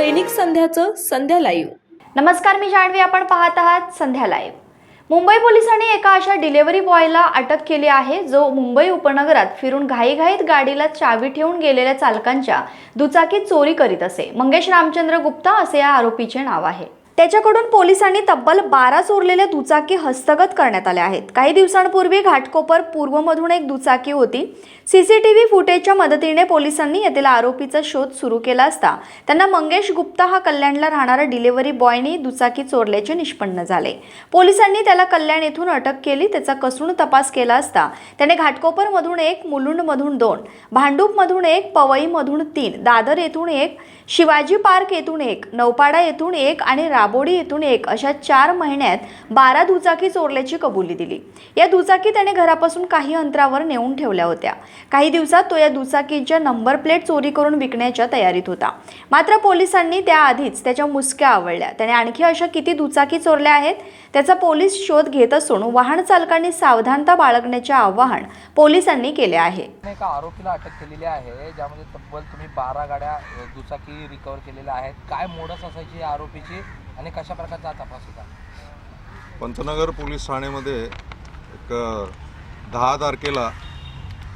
दैनिक संध्याचं संध्या live. नमस्कार मी जाणवी आपण पाहत आहात संध्या लाईव्ह. मुंबई पोलिसांनी एका अशा डिलेव्हरी बॉयला अटक केली आहे जो मुंबई उपनगरात फिरून घाईघाईत गाडीला चावी ठेवून गेलेल्या चालकांच्या दुचाकीत चोरी करीत असे. मंगेश रामचंद्र गुप्ता असे या आरोपीचे नाव आहे. त्याच्याकडून पोलिसांनी तब्बल बारा चोरलेल्या दुचाकी हस्तगत करण्यात आल्या आहेत. काही दिवसांपूर्वी घाटकोपर पूर्वमधून एक दुचाकी होती. सीसीटीव्ही फुटेजच्या मदतीने पोलिसांनी येथील आरोपीचा शोध सुरू केला असता त्यांना मंगेश गुप्ता हा कल्याणला राहणारा डिलिव्हरी बॉयनी दुचाकी चोरल्याचे निष्पन्न झाले. पोलिसांनी त्याला कल्याण येथून अटक केली त्याचा कसून तपास केला असता त्याने घाटकोपरमधून एक मुलुंडमधून दोन भांडूपमधून एक पवईमधून तीन दादर येथून एक शिवाजी पार्क येथून एक नौपाडा येथून एक आणि दाबोडी येथून एक अशा चार महिन्यात बारा दुचाकी चोरल्याची कबुली दिली. या दुचाकी त्याने घरापासून काही अंतरावर नेऊन ठेवल्या होत्या. काही दिवसात तो या दुचाकीच्या नंबर प्लेट चोरी करून विकण्याच्या तयारीत होता. मात्र पोलिसांनी त्याआधीच त्याच्या मुसक्या आवळल्या. त्याने आणखी अशा किती दुचाकी चोरल्या आहेत? त्याचा पोलीस शोध घेत असून वाहन चालकांनी सावधानता बाळगण्याचे आवाहन पोलिसांनी केले आहे. एका आरोपीला अटक केलेली आहे ज्यामध्ये तब्बल तुम्ही बारा गाड्या दुचाकी रिकवर केलेल्या आहेत. काय मोडस असायची आरोपीची? आणि कशा प्रकारचा तपास होता? पंतनगर पोलीस ठाण्यामध्ये एक दहा तारखेला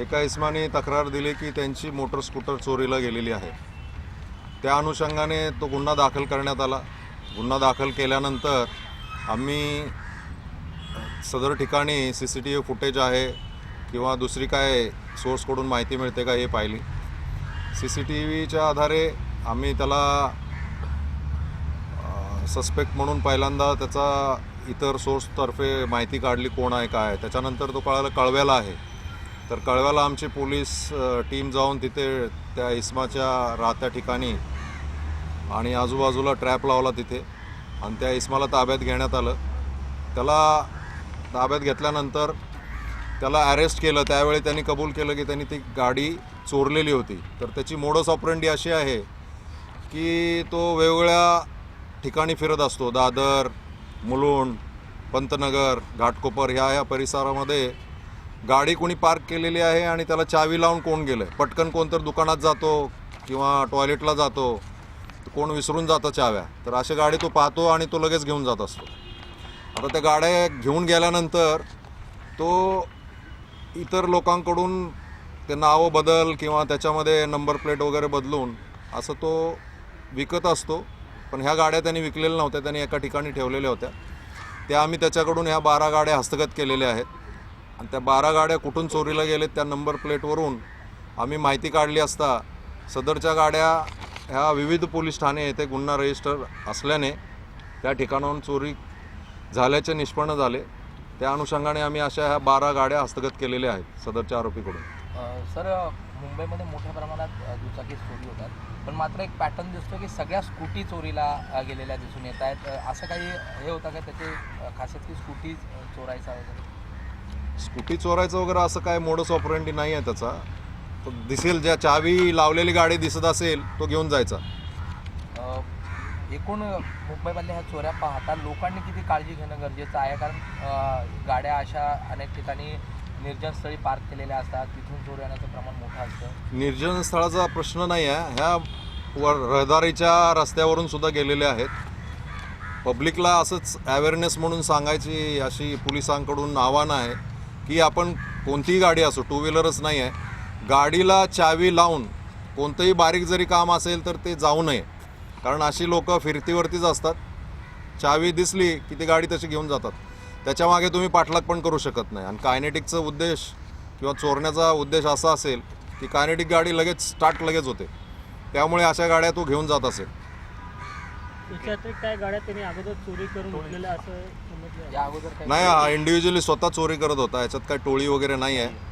एका इस्माने तक्रार दिली की त्यांची मोटर स्कूटर चोरीला गेलेली आहे. त्या अनुषंगाने तो गुन्हा दाखल करण्यात आला. गुन्हा दाखल केल्यानंतर आम्ही सदर ठिकाणी C C T V footage आहे किंवा दुसरी काय सोर्सकडून माहिती मिळते का हे पाहिली. सी सी टी व्हीच्या आधारे आम्ही त्याला सस्पेक्ट म्हणून पहिल्यांदा त्याचा इतर सोर्सतर्फे माहिती काढली कोण आहे काय त्याच्यानंतर तो कळाला कळव्याला आहे. तर कळव्याला आमची पोलीस टीम जाऊन तिथे त्या इस्माच्या राहत्या ठिकाणी आणि आजूबाजूला ट्रॅप लावला तिथे आणि त्या इस्माला ताब्यात घेण्यात आलं. त्याला ताब्यात घेतल्यानंतर त्याला अरेस्ट केलं. त्यावेळी त्यांनी कबूल केलं की त्यांनी ती गाडी चोरलेली होती. तर त्याची मोडस ऑपरेंडी अशी आहे की तो वेगवेगळ्या ठिकाणी फिरत असतो. दादर मुलुंड पंतनगर घाटकोपर ह्या ह्या परिसरामध्ये गाडी कोणी पार्क केलेली आहे आणि त्याला चावी लावून कोण गेलं आहे पटकन कोणतर दुकानात जातो किंवा टॉयलेटला जातो. कोण विसरून जातं चाव्या. तर अशी गाडी तो पाहतो आणि तो लगेच घेऊन जात असतो. आता त्या गाड्या घेऊन गेल्यानंतर तो इतर लोकांकडून ते नावं बदल किंवा त्याच्यामध्ये नंबर प्लेट वगैरे बदलून असं तो विकत असतो. पण ह्या गाड्या त्यांनी विकलेल्या नव्हत्या त्यांनी एका ठिकाणी ठेवलेल्या होत्या. त्या आम्ही त्याच्याकडून ह्या बारा गाड्या हस्तगत केलेल्या आहेत. आणि त्या बारा गाड्या कुठून चोरीला गेलेत त्या नंबर प्लेटवरून आम्ही माहिती काढली असता सदरच्या गाड्या ह्या विविध पोलीस ठाणे येथे गुन्हा रजिस्टर असल्याने त्या ठिकाणाहून चोरी झाल्याचे निष्पन्न झाले. त्या अनुषंगाने आम्ही अशा ह्या बारा गाड्या हस्तगत केलेल्या आहेत सदरच्या आरोपीकडून. सर मुंबईमध्ये मोठ्या प्रमाणात दुचाकी चोरी होतात. पण मात्र एक पॅटर्न दिसतो की सगळ्या स्कूटी चोरीला गेलेल्या दिसून येत आहेत. असं काही हे होतं का? त्याची खासियत की स्कूटी चोरायचा वगैरे? स्कूटी चोरायचं वगैरे असं काय मोडस ऑपरेंडी नाही आहे त्याचा. तो दिसेल ज्या चावी लावलेली गाडी दिसत असेल तो घेऊन जायचा. एकूण मुंबईमधल्या ह्या चोऱ्या पाहता लोकांनी किती काळजी घेणं गरजेचं आहे? कारण गाड्या अशा अनेक ठिकाणी निर्जन स्थळी पार्क केलेल्या असतात. तिथून चोर येण्याचं प्रमाण मोठं असतं. निर्जन स्थळाचा प्रश्न नाही आहे. ह्या वर रहदारीच्या रस्त्यावरून सुद्धा गेलेले आहेत. पब्लिकला असंच अवेअरनेस म्हणून सांगायची अशी पोलिसांकडून आव्हान आहे की आपण कोणतीही गाडी असो टू व्हीलरच नाही आहे. गाडीला चावी लावून कोणतंही बारीक जरी काम असेल तर ते जाऊ नये. कारण अशी लोकं फिरतीवरतीच असतात. चावी दिसली की ती गाडी तशी घेऊन जातात. त्याच्यामागे तुम्ही पाठलाग पण करू शकत नाही. आणि कायनेटिकचा उद्देश किंवा चोरण्याचा उद्देश असा असेल की कायनेटिक गाडी लगेच स्टार्ट लगेच होते. त्यामुळे अशा गाड्या तो घेऊन जात असेल. याच्यात काय गाड्या त्यांनी अगोदर चोरी करून घेतलेल्या असं समजलं या अगोदर काही नाही हा इंडिव्हिज्युअली स्वतः चोरी करत होता. याच्यात काही टोळी वगैरे नाही आहे.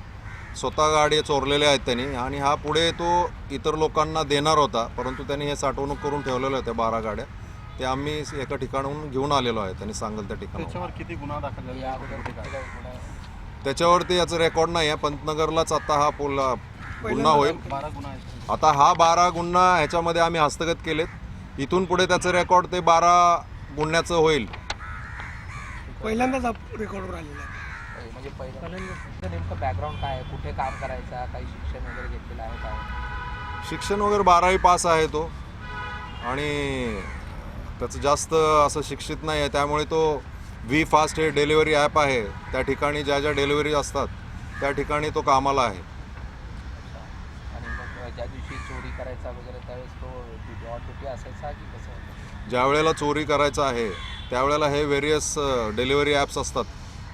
स्वतः गाडी चोरलेल्या आहेत त्यांनी. आणि हा पुढे तो इतर लोकांना देणार होता. परंतु त्यांनी हे साठवणूक करून ठेवलेल्या होत्या बारा गाड्या. ते आम्ही एका ठिकाणाहून घेऊन आलेलो आहे त्यांनी सांगेल त्या ठिकाणावर त्याच्यावर किती गुन्हा दाखल झाले? त्याच्यावरती याचं रेकॉर्ड नाही आहे पंतनगरलाच आता हा पोल गुन्हा होईल. बारा गुन्हा आहेत. आता हा बारा गुन्हा ह्याच्यामध्ये आम्ही हस्तगत केलेत. इथून पुढे त्याचं रेकॉर्ड ते बारा गुन्ह्याचं होईल. पहिल्यांदाच रेकॉर्डवर आलेला आहे. म्हणजे पहिलं तुमचं नेमकं बॅकग्राऊंड काय आहे? कुठे काम करायचं? काही शिक्षण वगैरे घेतलेलं आहे काय शिक्षण वगैरे बारावी पास आहे तो. आणि त्याचं जास्त असं शिक्षित नाही आहे. त्यामुळे तो व्ही फास्ट हे डिलिव्हरी ॲप आहे. त्या ठिकाणी ज्या ज्या डिलिव्हरी असतात त्या ठिकाणी तो कामाला आहे. आणि मग ज्या दिवशी चोरी करायचा वगैरे त्यावेळेस तो ऑन ड्युटी असायचा की कसं होतं? ज्या वेळेला चोरी करायचं आहे त्यावेळेला हे व्हेरियस डिलिव्हरी ॲप्स असतात.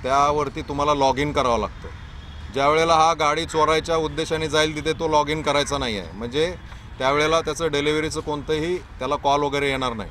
त्यावरती तुम्हाला लॉग इन करावं लागतं. ज्या वेळेला हा गाडी चोरायच्या उद्देशाने जाईल तिथे तो लॉग इन करायचा नाही आहे. म्हणजे त्यावेळेला त्याचं डिलिव्हरीचं कोणतंही त्याला कॉल वगैरे येणार नाही.